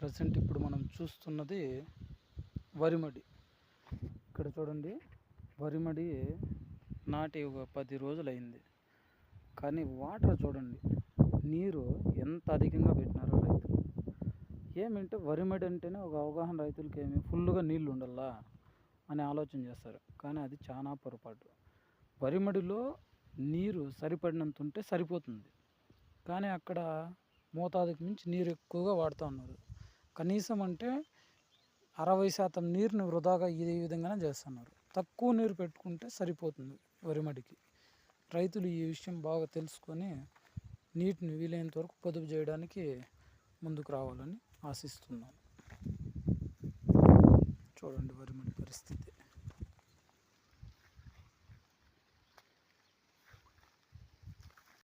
Present ఇప్పుడు మనం చూస్తున్నది వరిమడి. ఇక్కడ చూడండి వరిమడి నాటి ఒక పది రోజులు అయింది కానీ వాటర్ చూడండి నీరు ఎంత అధికంగా పెట్టినారో రైతులు ఏమంటే వరిమడి అంటేనే ఒక అవగాహన రైతులకి ఏమి ఫుల్గా నీళ్ళు ఉండాలా అని ఆలోచన చేస్తారు. కానీ అది చాలా పొరపాటు. వరిమడిలో నీరు సరిపడినంత ఉంటే సరిపోతుంది. కానీ అక్కడ మోతాదుకు మించి నీరు ఎక్కువగా వాడుతూ ఉన్నారు. కనీసం అంటే అరవై శాతం నీరుని వృధాగా ఈ విధంగానే చేస్తున్నారు. తక్కువ నీరు పెట్టుకుంటే సరిపోతుంది వరిమడికి రైతులు ఈ విషయం బాగా తెలుసుకొని నీటిని వీలైనంత వరకు పొదుపు చేయడానికి ముందుకు రావాలని ఆశిస్తున్నాను. చూడండి వరిమడి పరిస్థితి.